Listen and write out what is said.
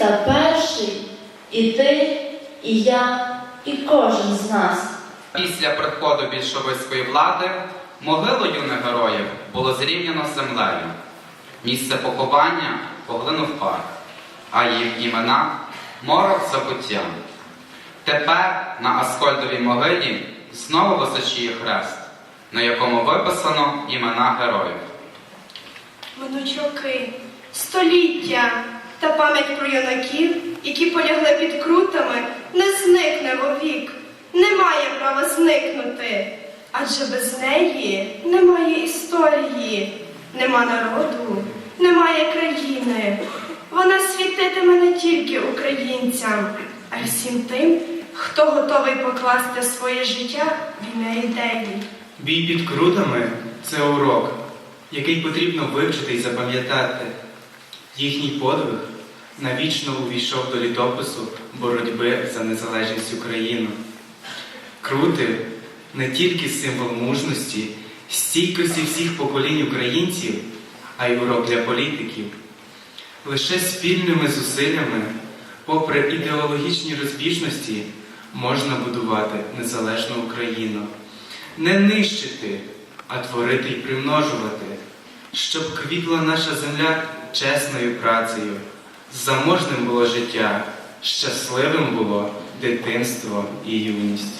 став перший, і ти, і я, і кожен з нас. Після приходу більшовицької влади могилу юних героїв було зрівняно з землею. Місце поховання поглинув парк, а їх імена морок забуття. Тепер на Аскольдовій могилі знову височіє хрест, на якому виписано імена героїв. Минучоки, століття та пам'ять про юнаків, які полягли під крутами, не зникне вовік, не має права зникнути. Адже без неї немає історії, нема народу, немає країни. Вона світитиме не тільки українцям, а й всім тим, хто готовий покласти своє життя в ім'я ідеї. Бій під крутами це урок, який потрібно вивчити і запам'ятати. Їхній подвиг навічно увійшов до літопису боротьби за незалежність України. Крути не тільки символ мужності, стійкості всіх поколінь українців, а й урок для політиків. Лише спільними зусиллями, попри ідеологічні розбіжності, можна будувати незалежну Україну, не нищити, а творити і примножувати, щоб квітла наша земля чесною працею, заможним було життя, щасливим було дитинство і юність.